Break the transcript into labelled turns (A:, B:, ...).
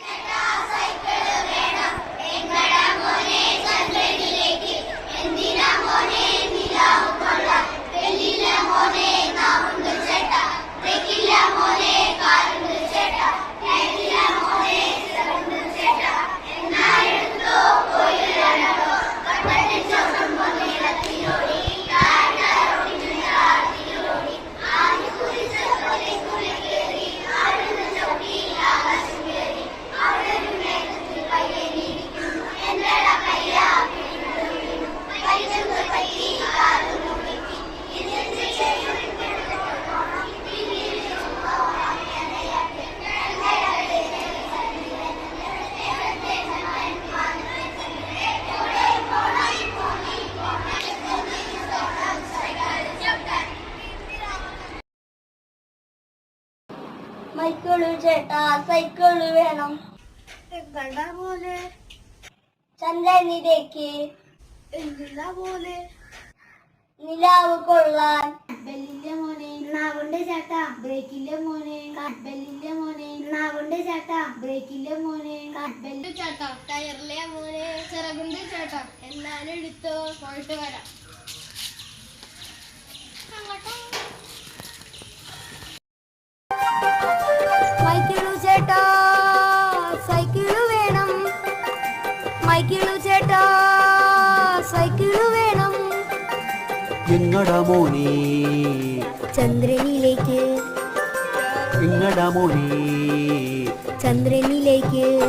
A: Yeah. മൈക്കിളു ചേട്ടാ cycle വേണം.
B: എങ്ങടാ പോലെ
A: ചന്ദ്രനിലേക്ക്.
B: എന്തിനാ പോലെ
A: നിലാവ് കൊള്ളാൻ.
B: ബെല്ലിന്റെ മോനെ നാവുണ്ട് ചേട്ടാ ബ്രേക്കില്ല മോനെ ബെല്ലിന്റെ മോനെ നാവുണ്ട് ചേട്ടാ ബ്രേക്കില്ല മോനെ ബെല്ല്. ചേട്ടാ? ടയറിലെ മോനെ? ചിറകുണ്ട് ചേട്ടാ. എന്നാലും എടുത്തോ? പോയിട്ട് വരാം.
A: ചേട്ടാ സൈക്കിൾ വേണം. മൈക്കിളു ചേട്ടാ സൈക്കിൾ വേണം.
C: എങ്ങടാ മോനെ?
A: ചന്ദ്രനിലേക്ക്.
C: എങ്ങടാ മോനെ?
A: ചന്ദ്രനിലേക്ക്.